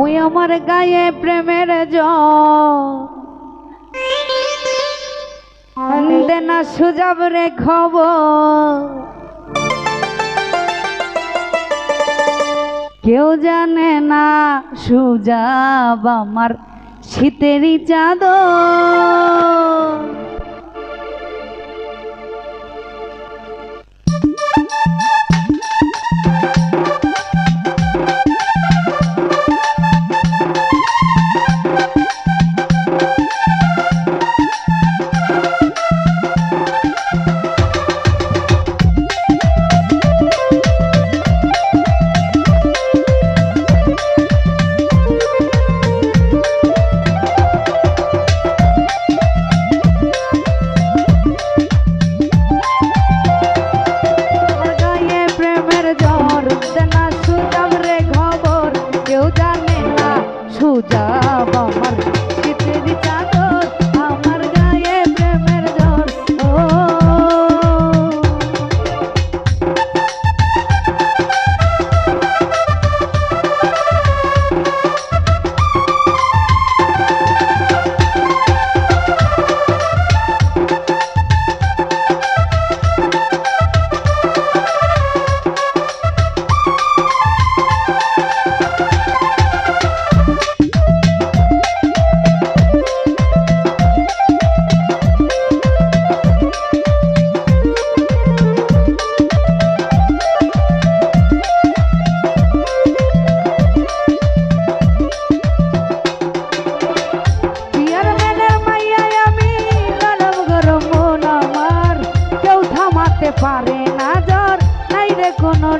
ওই আমার গায়ে প্রেমের জে না সুজাব রে খবর। কেউ জানে না সুজাব আমার শীতেরই চাদর। সুজাব আমার শীতেরই চাদর পারে না জ্বর নাই রে কোনো